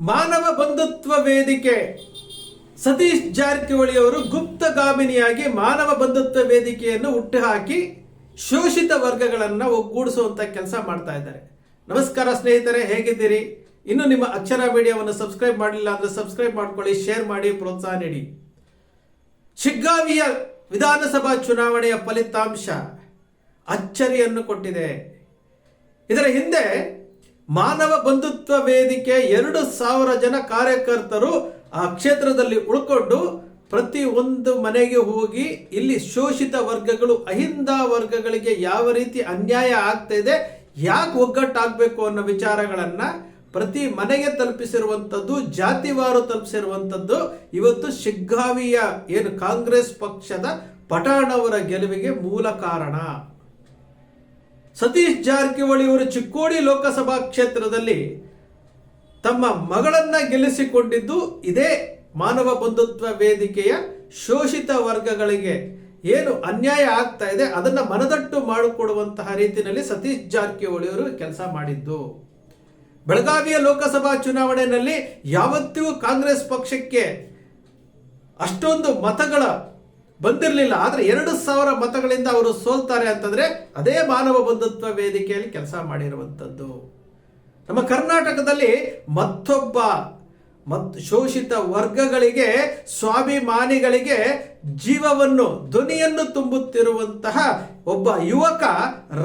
ಮಾನವ ಬಂಧುತ್ವ ವೇದಿಕೆ. ಸತೀಶ್ ಜಾರಕಿಹೊಳಿ ಅವರು ಗುಪ್ತಗಾಮಿನಿಯಾಗಿ ಮಾನವ ಬಂಧುತ್ವ ವೇದಿಕೆಯನ್ನು ಹುಟ್ಟುಹಾಕಿ ಶೋಷಿತ ವರ್ಗಗಳನ್ನು ಒಗ್ಗೂಡಿಸುವಂತ ಕೆಲಸ ಮಾಡ್ತಾ ಇದ್ದಾರೆ. ನಮಸ್ಕಾರ ಸ್ನೇಹಿತರೆ, ಹೇಗಿದ್ದೀರಿ? ಇನ್ನು ನಿಮ್ಮ ಅಕ್ಷರ ಮೀಡಿಯಾವನ್ನು ಸಬ್ಸ್ಕ್ರೈಬ್ ಮಾಡಲಿಲ್ಲ ಅಂದ್ರೆ ಸಬ್ಸ್ಕ್ರೈಬ್ ಮಾಡ್ಕೊಳ್ಳಿ, ಶೇರ್ ಮಾಡಿ, ಪ್ರೋತ್ಸಾಹ ನೀಡಿ. ಶಿಗ್ಗಾವಿಯ ವಿಧಾನಸಭಾ ಚುನಾವಣೆಯ ಫಲಿತಾಂಶ ಅಚ್ಚರಿಯನ್ನು ಕೊಟ್ಟಿದೆ. ಇದರ ಹಿಂದೆ ಮಾನವ ಬಂಧುತ್ವ ವೇದಿಕೆ ಎರಡು ಸಾವಿರ ಜನ ಕಾರ್ಯಕರ್ತರು ಆ ಕ್ಷೇತ್ರದಲ್ಲಿ ಉಳ್ಕೊಂಡು ಪ್ರತಿ ಒಂದು ಮನೆಗೆ ಹೋಗಿ ಇಲ್ಲಿ ಶೋಷಿತ ವರ್ಗಗಳು, ಅಹಿಂದ ವರ್ಗಗಳಿಗೆ ಯಾವ ರೀತಿ ಅನ್ಯಾಯ ಆಗ್ತಾ ಇದೆ, ಯಾಕೆ ಒಗ್ಗಟ್ಟಾಗಬೇಕು ಅನ್ನೋ ವಿಚಾರಗಳನ್ನ ಪ್ರತಿ ಮನೆಗೆ ತಲುಪಿಸಿರುವಂಥದ್ದು, ಜಾತಿವಾರು ತಲುಪಿಸಿರುವಂಥದ್ದು ಇವತ್ತು ಶಿಗ್ಗಾವಿಯ ಏನು ಕಾಂಗ್ರೆಸ್ ಪಕ್ಷದ ಪಠಾಣವರ ಗೆಲುವಿಗೆ ಮೂಲ ಕಾರಣ. ಸತೀಶ್ ಜಾರಕಿಹೊಳಿ ಅವರು ಚಿಕ್ಕೋಡಿ ಲೋಕಸಭಾ ಕ್ಷೇತ್ರದಲ್ಲಿ ತಮ್ಮ ಮಗಳನ್ನ ಗೆಲ್ಲಿಸಿಕೊಂಡಿದ್ದು ಇದೇ ಮಾನವ ಬಂಧುತ್ವ ವೇದಿಕೆಯ ಶೋಷಿತ ವರ್ಗಗಳಿಗೆ ಏನು ಅನ್ಯಾಯ ಆಗ್ತಾ ಇದೆ ಅದನ್ನ ಮನದಟ್ಟು ಮಾಡಿಕೊಡುವಂತಹ ರೀತಿಯಲ್ಲಿ ಸತೀಶ್ ಜಾರಕಿಹೊಳಿ ಅವರು ಕೆಲಸ ಮಾಡಿದ್ದು. ಬೆಳಗಾವಿಯ ಲೋಕಸಭಾ ಚುನಾವಣೆಯಲ್ಲಿ ಯಾವತ್ತಿಗೂ ಕಾಂಗ್ರೆಸ್ ಪಕ್ಷಕ್ಕೆ ಅಷ್ಟೊಂದು ಮತಗಳ ಬಂದಿರಲಿಲ್ಲ. ಆದರೆ ಎರಡು ಸಾವಿರ ಮತಗಳಿಂದ ಅವರು ಸೋಲ್ತಾರೆ ಅಂತಂದ್ರೆ ಅದೇ ಮಾನವ ಬಂಧುತ್ವ ವೇದಿಕೆಯಲ್ಲಿ ಕೆಲಸ ಮಾಡಿರುವಂಥದ್ದು. ನಮ್ಮ ಕರ್ನಾಟಕದಲ್ಲಿ ಮತ್ತೊಬ್ಬ ಮತ್ ಶೋಷಿತ ವರ್ಗಗಳಿಗೆ, ಸ್ವಾಭಿಮಾನಿಗಳಿಗೆ ಜೀವವನ್ನು, ಧ್ವನಿಯನ್ನು ತುಂಬುತ್ತಿರುವಂತಹ ಒಬ್ಬ ಯುವಕ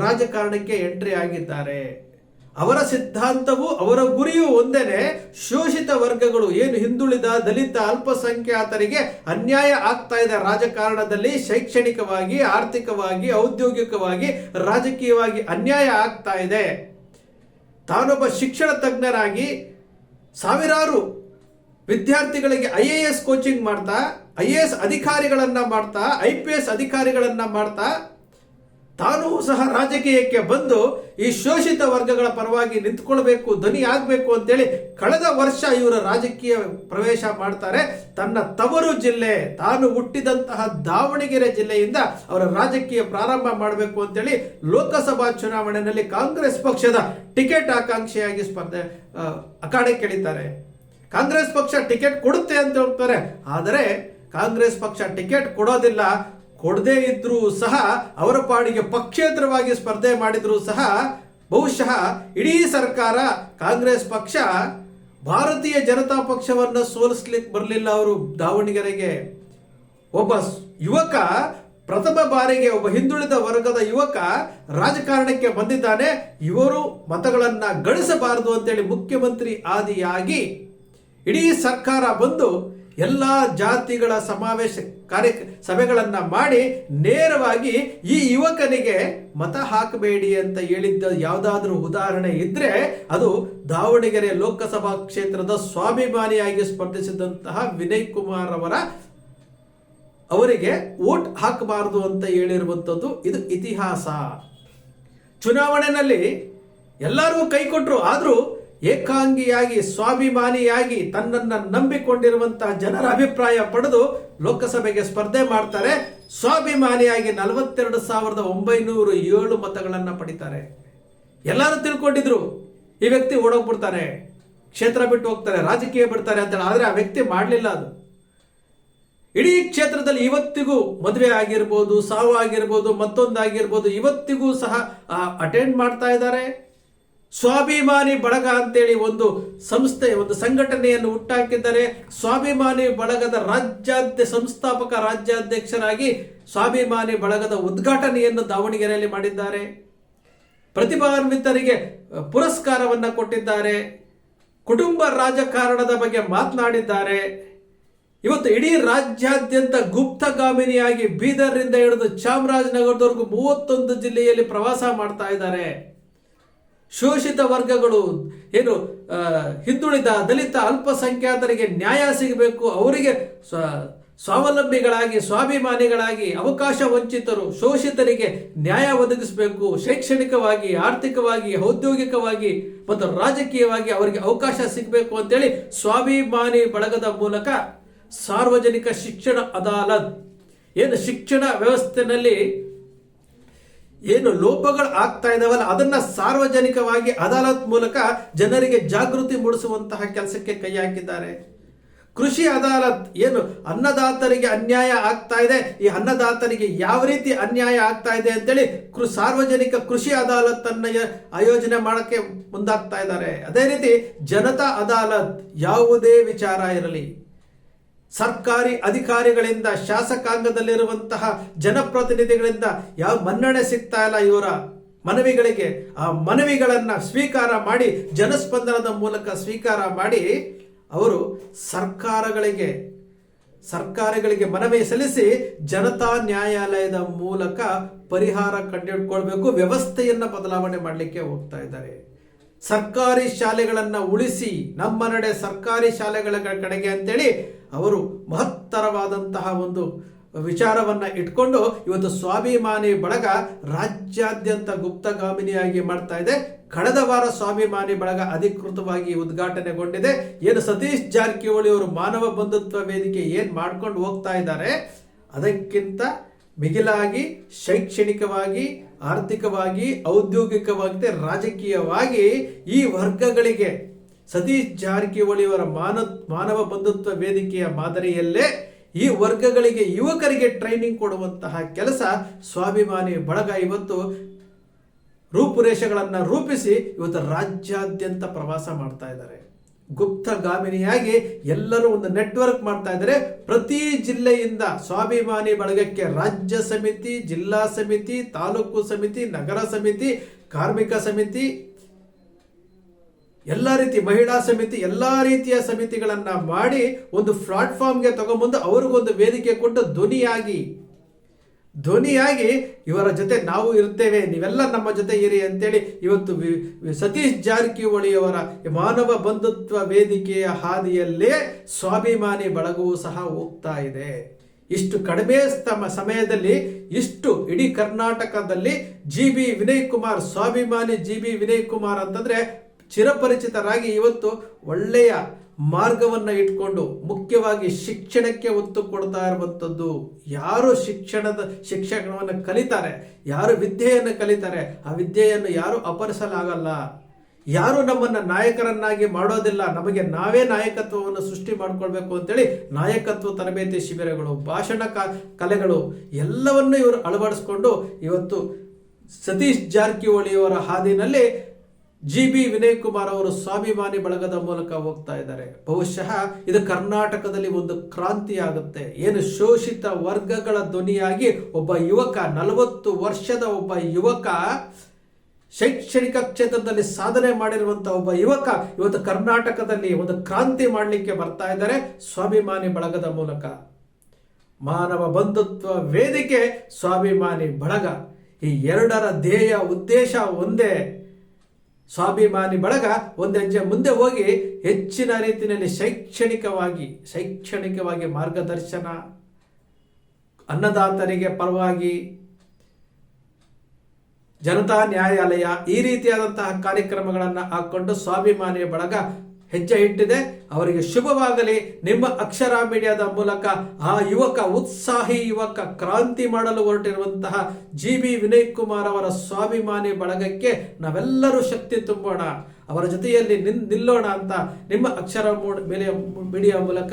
ರಾಜಕಾರಣಕ್ಕೆ ಎಂಟ್ರಿ ಆಗಿದ್ದಾರೆ. ಅವರ ಸಿದ್ಧಾಂತವು ಅವರ ಗುರಿಯು ಒಂದೇನೆ, ಶೋಷಿತ ವರ್ಗಗಳು ಏನು ಹಿಂದುಳಿದ ದಲಿತ ಅಲ್ಪಸಂಖ್ಯಾತರಿಗೆ ಅನ್ಯಾಯ ಆಗ್ತಾ ಇದೆ ರಾಜಕಾರಣದಲ್ಲಿ, ಶೈಕ್ಷಣಿಕವಾಗಿ, ಆರ್ಥಿಕವಾಗಿ, ಔದ್ಯೋಗಿಕವಾಗಿ, ರಾಜಕೀಯವಾಗಿ ಅನ್ಯಾಯ ಆಗ್ತಾ ಇದೆ. ತಾನೊಬ್ಬ ಶಿಕ್ಷಣ ತಜ್ಞರಾಗಿ ಸಾವಿರಾರು ವಿದ್ಯಾರ್ಥಿಗಳಿಗೆ ಐ ಎ ಎಸ್ ಕೋಚಿಂಗ್ ಮಾಡ್ತಾ, ಐ ಎ ಎಸ್ ಅಧಿಕಾರಿಗಳನ್ನ ಮಾಡ್ತಾ, ಐ ಪಿ ಎಸ್ ಅಧಿಕಾರಿಗಳನ್ನ ಮಾಡ್ತಾ ತಾನೂ ಸಹ ರಾಜಕೀಯಕ್ಕೆ ಬಂದು ಈ ಶೋಷಿತ ವರ್ಗಗಳ ಪರವಾಗಿ ನಿಂತ್ಕೊಳ್ಬೇಕು, ಧ್ವನಿ ಆಗಬೇಕು ಅಂತೇಳಿ ಕಳೆದ ವರ್ಷ ಇವರ ರಾಜಕೀಯ ಪ್ರವೇಶ ಮಾಡ್ತಾರೆ. ತನ್ನ ತವರು ಜಿಲ್ಲೆ, ತಾನು ಹುಟ್ಟಿದಂತಹ ದಾವಣಗೆರೆ ಜಿಲ್ಲೆಯಿಂದ ಅವರ ರಾಜಕೀಯ ಪ್ರಾರಂಭ ಮಾಡಬೇಕು ಅಂತೇಳಿ ಲೋಕಸಭಾ ಚುನಾವಣೆಯಲ್ಲಿ ಕಾಂಗ್ರೆಸ್ ಪಕ್ಷದ ಟಿಕೆಟ್ ಆಕಾಂಕ್ಷಿಯಾಗಿ ಸ್ಪರ್ಧೆ ಅಖಾಡೆ ಕೇಳಿದ್ದಾರೆ. ಕಾಂಗ್ರೆಸ್ ಪಕ್ಷ ಟಿಕೆಟ್ ಕೊಡುತ್ತೆ ಅಂತ ಹೇಳ್ತಾರೆ. ಆದರೆ ಕಾಂಗ್ರೆಸ್ ಪಕ್ಷ ಟಿಕೆಟ್ ಕೊಡೋದಿಲ್ಲ. ಕೊಡದೇ ಇದ್ರೂ ಸಹ ಅವರ ಪಾಡಿಗೆ ಪಕ್ಷೇತರವಾಗಿ ಸ್ಪರ್ಧೆ ಮಾಡಿದರೂ ಸಹ ಬಹುಶಃ ಇಡೀ ಸರ್ಕಾರ ಕಾಂಗ್ರೆಸ್ ಪಕ್ಷ ಭಾರತೀಯ ಜನತಾ ಪಕ್ಷವನ್ನು ಸೋಲಿಸ್ಲಿಕ್ಕೆ ಬರಲಿಲ್ಲ ಅವರು ದಾವಣಗೆರೆಗೆ. ಒಬ್ಬ ಯುವಕ, ಪ್ರಥಮ ಬಾರಿಗೆ ಒಬ್ಬ ಹಿಂದುಳಿದ ವರ್ಗದ ಯುವಕ ರಾಜಕಾರಣಕ್ಕೆ ಬಂದಿದ್ದಾನೆ. ಇವರು ಮತಗಳನ್ನ ಗಳಿಸಬಾರದು ಅಂತೇಳಿ ಮುಖ್ಯಮಂತ್ರಿ ಆದಿಯಾಗಿ ಇಡೀ ಸರ್ಕಾರ ಬಂದು ಎಲ್ಲ ಜಾತಿಗಳ ಸಮಾವೇಶ ಕಾರ್ಯ ಸಭೆಗಳನ್ನ ಮಾಡಿ ನೇರವಾಗಿ ಈ ಯುವಕನಿಗೆ ಮತ ಹಾಕಬೇಡಿ ಅಂತ ಹೇಳಿದ್ದ ಯಾವುದಾದ್ರೂ ಉದಾಹರಣೆ ಇದ್ರೆ ಅದು ದಾವಣಗೆರೆ ಲೋಕಸಭಾ ಕ್ಷೇತ್ರದ ಸ್ವಾಭಿಮಾನಿಯಾಗಿ ಸ್ಪರ್ಧಿಸಿದಂತಹ ವಿನಯ್ ಕುಮಾರ್ ಅವರ ಅವರಿಗೆ ವೋಟ್ ಹಾಕಬಾರದು ಅಂತ ಹೇಳಿರುವಂಥದ್ದು ಇದು ಇತಿಹಾಸ. ಚುನಾವಣೆಯಲ್ಲಿ ಎಲ್ಲರೂ ಕೈ ಕೊಟ್ಟರು ಆದರೂ ಏಕಾಂಗಿಯಾಗಿ, ಸ್ವಾಭಿಮಾನಿಯಾಗಿ ತನ್ನನ್ನು ನಂಬಿಕೊಂಡಿರುವಂತಹ ಜನರ ಅಭಿಪ್ರಾಯ ಪಡೆದು ಲೋಕಸಭೆಗೆ ಸ್ಪರ್ಧೆ ಮಾಡ್ತಾರೆ. ಸ್ವಾಭಿಮಾನಿಯಾಗಿ ನಲವತ್ತೆರಡು ಸಾವಿರದ ಒಂಬೈನೂರು ಏಳು ಮತಗಳನ್ನು ಪಡಿತಾರೆ. ಎಲ್ಲರೂ ತಿಳ್ಕೊಂಡಿದ್ರು, ಈ ವ್ಯಕ್ತಿ ಓಡೋಗ್ಬಿಡ್ತಾರೆ ಕ್ಷೇತ್ರ ಬಿಟ್ಟು ಹೋಗ್ತಾರೆ, ರಾಜಕೀಯ ಬಿಡ್ತಾರೆ ಅಂತ ಆದರೆ ಆ ವ್ಯಕ್ತಿ ಮಾಡಲಿಲ್ಲ ಅದು. ಇಡೀ ಕ್ಷೇತ್ರದಲ್ಲಿ ಇವತ್ತಿಗೂ ಮದುವೆ ಆಗಿರ್ಬೋದು, ಸಾವು ಆಗಿರ್ಬೋದು, ಮತ್ತೊಂದಾಗಿರ್ಬೋದು, ಇವತ್ತಿಗೂ ಸಹ ಅಟೆಂಡ್ ಮಾಡ್ತಾ ಇದ್ದಾರೆ. ಸ್ವಾಭಿಮಾನಿ ಬಳಗ ಅಂತೇಳಿ ಒಂದು ಸಂಸ್ಥೆ, ಒಂದು ಸಂಘಟನೆಯನ್ನು ಹುಟ್ಟಾಕಿದ್ದಾರೆ. ಸ್ವಾಭಿಮಾನಿ ಬಳಗದ ರಾಜ್ಯಾಧ್ಯ ಸಂಸ್ಥಾಪಕ ರಾಜ್ಯಾಧ್ಯಕ್ಷರಾಗಿ ಸ್ವಾಭಿಮಾನಿ ಬಳಗದ ಉದ್ಘಾಟನೆಯನ್ನು ದಾವಣಗೆರೆಯಲ್ಲಿ ಮಾಡಿದ್ದಾರೆ. ಪ್ರತಿಭಾನ್ವಿತರಿಗೆ ಪುರಸ್ಕಾರವನ್ನ ಕೊಟ್ಟಿದ್ದಾರೆ. ಕುಟುಂಬ ರಾಜಕಾರಣದ ಬಗ್ಗೆ ಮಾತನಾಡಿದ್ದಾರೆ. ಇವತ್ತು ಇಡೀ ರಾಜ್ಯಾದ್ಯಂತ ಗುಪ್ತಗಾಮಿನಿಯಾಗಿ ಬೀದರ್ನಿಂದ ಹಿಡಿದು ಚಾಮರಾಜನಗರದವರೆಗೂ ಮೂವತ್ತೊಂದು ಜಿಲ್ಲೆಯಲ್ಲಿ ಪ್ರವಾಸ ಮಾಡ್ತಾ ಇದ್ದಾರೆ. ಶೋಷಿತ ವರ್ಗಗಳು, ಏನು ಹಿಂದುಳಿದ ದಲಿತ ಅಲ್ಪಸಂಖ್ಯಾತರಿಗೆ ನ್ಯಾಯ ಸಿಗಬೇಕು, ಅವರಿಗೆ ಸ್ವ- ಸ್ವಾವಲಂಬಿಗಳಾಗಿ, ಸ್ವಾಭಿಮಾನಿಗಳಾಗಿ ಅವಕಾಶ ವಂಚಿತರು, ಶೋಷಿತರಿಗೆ ನ್ಯಾಯ ಒದಗಿಸಬೇಕು, ಶೈಕ್ಷಣಿಕವಾಗಿ, ಆರ್ಥಿಕವಾಗಿ, ಔದ್ಯೋಗಿಕವಾಗಿ ಮತ್ತು ರಾಜಕೀಯವಾಗಿ ಅವರಿಗೆ ಅವಕಾಶ ಸಿಗಬೇಕು ಅಂತೇಳಿ ಸ್ವಾಭಿಮಾನಿ ಬಳಗದ ಮೂಲಕ ಸಾರ್ವಜನಿಕ ಶಿಕ್ಷಣ ಅದಾಲತ್, ಏನು, ಶಿಕ್ಷಣ ವ್ಯವಸ್ಥೆನಲ್ಲಿ ಏನು ಲೋಪಗಳು ಆಗ್ತಾ ಇದಾವಲ್ಲ, ಅದನ್ನ ಸಾರ್ವಜನಿಕವಾಗಿ ಅದಾಲತ್ ಮೂಲಕ ಜನರಿಗೆ ಜಾಗೃತಿ ಮೂಡಿಸುವಂತಹ ಕೆಲಸಕ್ಕೆ ಕೈ ಹಾಕಿದ್ದಾರೆ. ಕೃಷಿ ಅದಾಲತ್ ಏನು ಅನ್ನದಾತರಿಗೆ ಅನ್ಯಾಯ ಆಗ್ತಾ ಇದೆ, ಈ ಅನ್ನದಾತರಿಗೆ ಯಾವ ರೀತಿ ಅನ್ಯಾಯ ಆಗ್ತಾ ಇದೆ ಅಂತೇಳಿ ಕೃ, ಸಾರ್ವಜನಿಕ ಕೃಷಿ ಅದಾಲತ್ ಅನ್ನ ಯ- ಆಯೋಜನೆ ಮಾಡಕ್ಕೆ ಮುಂದಾಗ್ತಾ ಇದ್ದಾರೆ. ಅದೇ ರೀತಿ ಜನತಾ ಅದಾಲತ್ ಯಾವುದೇ ವಿಚಾರ ಇರಲಿ. ಸರ್ಕಾರಿ ಅಧಿಕಾರಿಗಳಿಂದ ಶಾಸಕಾಂಗದಲ್ಲಿರುವಂತಹ ಜನಪ್ರತಿನಿಧಿಗಳಿಂದ ಯಾವ ಮನ್ನಣೆ ಸಿಗ್ತಾ ಇಲ್ಲ ಇವರ ಮನವಿಗಳಿಗೆ, ಆ ಮನವಿಗಳನ್ನು ಸ್ವೀಕಾರ ಮಾಡಿ, ಜನಸ್ಪಂದನದ ಮೂಲಕ ಸ್ವೀಕಾರ ಮಾಡಿ ಅವರು ಸರ್ಕಾರಗಳಿಗೆ ಸರ್ಕಾರಗಳಿಗೆ ಮನವಿ ಸಲ್ಲಿಸಿ ಜನತಾ ನ್ಯಾಯಾಲಯದ ಮೂಲಕ ಪರಿಹಾರ ಕಂಡುಹಿಡ್ಕೊಳ್ಬೇಕು ವ್ಯವಸ್ಥೆಯನ್ನು ಬದಲಾವಣೆ ಮಾಡಲಿಕ್ಕೆ ಹೋಗ್ತಾ ಇದ್ದಾರೆ. ಸರ್ಕಾರಿ ಶಾಲೆಗಳನ್ನು ಉಳಿಸಿ ನಮ್ಮ ನಡೆ ಸರ್ಕಾರಿ ಶಾಲೆಗಳ ಕಡೆಗೆ ಅಂತೇಳಿ ಅವರು ಮಹತ್ತರವಾದಂತಹ ಒಂದು ವಿಚಾರವನ್ನ ಇಟ್ಕೊಂಡು ಇವತ್ತು ಸ್ವಾಭಿಮಾನಿ ಬಳಗ ರಾಜ್ಯಾದ್ಯಂತ ಗುಪ್ತಗಾಮಿನಿಯಾಗಿ ಮಾಡ್ತಾ ಇದೆ. ಕಳೆದ ವಾರ ಸ್ವಾಭಿಮಾನಿ ಬಳಗ ಅಧಿಕೃತವಾಗಿ ಉದ್ಘಾಟನೆಗೊಂಡಿದೆ. ಏನು ಸತೀಶ್ ಜಾರಕಿಹೊಳಿ ಅವರು ಮಾನವ ಬಂಧುತ್ವ ವೇದಿಕೆ ಏನು ಮಾಡ್ಕೊಂಡು ಹೋಗ್ತಾ ಇದ್ದಾರೆ? ಅದಕ್ಕಿಂತ ಮಿಗಿಲಾಗಿ, ಶೈಕ್ಷಣಿಕವಾಗಿ ಆರ್ಥಿಕವಾಗಿ, ಔದ್ಯೋಗಿಕವಾಗಿ, ರಾಜಕೀಯವಾಗಿ ಈ ವರ್ಗಗಳಿಗೆ ಸತೀಶ್ ಜಾರಕಿಹೊಳಿಯವರ ಮಾನ, ಮಾನವ ಬಂಧುತ್ವ ವೇದಿಕೆಯ ಮಾದರಿಯಲ್ಲೇ ಈ ವರ್ಗಗಳಿಗೆ ಯುವಕರಿಗೆ ಟ್ರೈನಿಂಗ್ ಕೊಡುವಂತಹ ಕೆಲಸ ಸ್ವಾಭಿಮಾನಿ ಬಳಗ ಇವತ್ತು ರೂಪುರೇಷೆಗಳನ್ನು ರೂಪಿಸಿ ಇವತ್ತು ರಾಜ್ಯಾದ್ಯಂತ ಪ್ರವಾಸ ಮಾಡ್ತಾ ಇದ್ದಾರೆ. ಗುಪ್ತಗಾಮಿನಿಯಾಗಿ ಎಲ್ಲರೂ ಒಂದು ನೆಟ್ವರ್ಕ್ ಮಾಡ್ತಾ ಇದ್ದಾರೆ. ಪ್ರತಿ ಜಿಲ್ಲೆಯಿಂದ ಸ್ವಾಭಿಮಾನಿ ಬಳಗಕ್ಕೆ ರಾಜ್ಯ ಸಮಿತಿ, ಜಿಲ್ಲಾ ಸಮಿತಿ, ತಾಲೂಕು ಸಮಿತಿ, ನಗರ ಸಮಿತಿ, ಕಾರ್ಮಿಕ ಸಮಿತಿ, ಎಲ್ಲ ರೀತಿ ಮಹಿಳಾ ಸಮಿತಿ, ಎಲ್ಲ ರೀತಿಯ ಸಮಿತಿಗಳನ್ನು ಮಾಡಿ ಒಂದು ಪ್ಲಾಟ್ಫಾರ್ಮ್ಗೆ ತಗೊಂಬಂದು ಅವ್ರಿಗೊಂದು ವೇದಿಕೆ ಕೊಟ್ಟು ಧ್ವನಿಯಾಗಿ ಧ್ವನಿಯಾಗಿ ಇವರ ಜೊತೆ ನಾವು ಇರ್ತೇವೆ ನೀವೆಲ್ಲ ನಮ್ಮ ಜೊತೆ ಇರಿ ಅಂತೇಳಿ ಇವತ್ತು ಸತೀಶ್ ಜಾರಕಿಹೊಳಿಯವರ ಮಾನವ ಬಂಧುತ್ವ ವೇದಿಕೆಯ ಹಾದಿಯಲ್ಲೇ ಸ್ವಾಭಿಮಾನಿ ಬಳಗವೂ ಸಹ ಹೋಗ್ತಾ ಇದೆ. ಇಷ್ಟು ಕಡಿಮೆ ತಮ್ಮ ಸಮಯದಲ್ಲಿ, ಇಷ್ಟು ಇಡೀ ಕರ್ನಾಟಕದಲ್ಲಿ ಜಿ ಬಿ ವಿನಯ್ ಕುಮಾರ್, ಸ್ವಾಭಿಮಾನಿ ಜಿ ಬಿ ವಿನಯ್ ಕುಮಾರ್ ಅಂತಂದ್ರೆ ಚಿರಪರಿಚಿತರಾಗಿ ಇವತ್ತು ಒಳ್ಳೆಯ ಮಾರ್ಗವನ್ನ ಇಟ್ಕೊಂಡು ಮುಖ್ಯವಾಗಿ ಶಿಕ್ಷಣಕ್ಕೆ ಒತ್ತು ಕೊಡ್ತಾ ಇರುವಂಥದ್ದು ಯಾರು ಶಿಕ್ಷಣದ ಶಿಕ್ಷಣವನ್ನು ಕಲಿತಾರೆ, ಯಾರು ವಿದ್ಯೆಯನ್ನು ಕಲಿತಾರೆ, ಆ ವಿದ್ಯೆಯನ್ನು ಯಾರು ಅಪರಿಸಲಾಗಲ್ಲ. ಯಾರು ನಮ್ಮನ್ನು ನಾಯಕರನ್ನಾಗಿ ಮಾಡೋದಿಲ್ಲ, ನಮಗೆ ನಾವೇ ನಾಯಕತ್ವವನ್ನು ಸೃಷ್ಟಿ ಮಾಡಿಕೊಳ್ಬೇಕು ಅಂತೇಳಿ ನಾಯಕತ್ವ ತರಬೇತಿ ಶಿಬಿರಗಳು, ಭಾಷಣ ಕಲೆಗಳು ಎಲ್ಲವನ್ನು ಇವರು ಅಳವಡಿಸ್ಕೊಂಡು ಇವತ್ತು ಸತೀಶ್ ಜಾರಕಿಹೊಳಿಯವರ ಹಾದಿನಲ್ಲಿ ಜಿ ಬಿ ವಿನಯ್ ಕುಮಾರ್ ಅವರು ಸ್ವಾಭಿಮಾನಿ ಬಳಗದ ಮೂಲಕ ಹೋಗ್ತಾ ಇದ್ದಾರೆ. ಬಹುಶಃ ಇದು ಕರ್ನಾಟಕದಲ್ಲಿ ಒಂದು ಕ್ರಾಂತಿ ಆಗುತ್ತೆ. ಏನು ಶೋಷಿತ ವರ್ಗಗಳ ಧ್ವನಿಯಾಗಿ ಒಬ್ಬ ಯುವಕ, ನಲವತ್ತು ವರ್ಷದ ಒಬ್ಬ ಯುವಕ ಶೈಕ್ಷಣಿಕ ಕ್ಷೇತ್ರದಲ್ಲಿ ಸಾಧನೆ ಮಾಡಿರುವಂತಹ ಒಬ್ಬ ಯುವಕ ಇವತ್ತು ಕರ್ನಾಟಕದಲ್ಲಿ ಒಂದು ಕ್ರಾಂತಿ ಮಾಡಲಿಕ್ಕೆ ಬರ್ತಾ ಇದ್ದಾರೆ ಸ್ವಾಭಿಮಾನಿ ಬಳಗದ ಮೂಲಕ. ಮಾನವ ಬಂಧುತ್ವ ವೇದಿಕೆ ಸ್ವಾಭಿಮಾನಿ ಬಳಗ. ಈ ಎರಡರ ಧ್ಯೇಯ ಉದ್ದೇಶ ಒಂದೇ. ಸ್ವಾಭಿಮಾನಿ ಬಳಗ ಒಂದು ಹೆಜ್ಜೆ ಮುಂದೆ ಹೋಗಿ ಹೆಚ್ಚಿನ ರೀತಿಯಲ್ಲಿ ಶೈಕ್ಷಣಿಕವಾಗಿ ಶೈಕ್ಷಣಿಕವಾಗಿ ಮಾರ್ಗದರ್ಶನ, ಅನ್ನದಾತರಿಗೆ ಪರವಾಗಿ ಜನತಾ ನ್ಯಾಯಾಲಯ ಈ ರೀತಿಯಾದಂತಹ ಕಾರ್ಯಕ್ರಮಗಳನ್ನು ಹಾಕೊಂಡು ಸ್ವಾಭಿಮಾನಿಯ ಬಳಗ ಹೆಜ್ಜೆ ಇಟ್ಟಿದೆ ಅವರಿಗೆ ಶುಭವಾಗಲಿ. ನಿಮ್ಮ ಅಕ್ಷರ ಮೀಡಿಯಾದ ಮೂಲಕ ಆ ಯುವಕ, ಉತ್ಸಾಹಿ ಯುವಕ, ಕ್ರಾಂತಿ ಮಾಡಲು ಹೊರಟಿರುವಂತಹ ಜಿ ಬಿ ವಿನಯ್ ಕುಮಾರ್ ಅವರ ಸ್ವಾಭಿಮಾನಿ ಬಳಗಕ್ಕೆ ನಾವೆಲ್ಲರೂ ಶಕ್ತಿ ತುಂಬೋಣ. ಅವರ ಜೊತೆಯಲ್ಲಿ ನಿನ್, ನಿಲ್ಲೋಣ ಅಂತ ನಿಮ್ಮ ಅಕ್ಷರ ಮೂಡ್- ಮೀಡಿಯಾ ಮೀಡಿಯಾ ಮೂಲಕ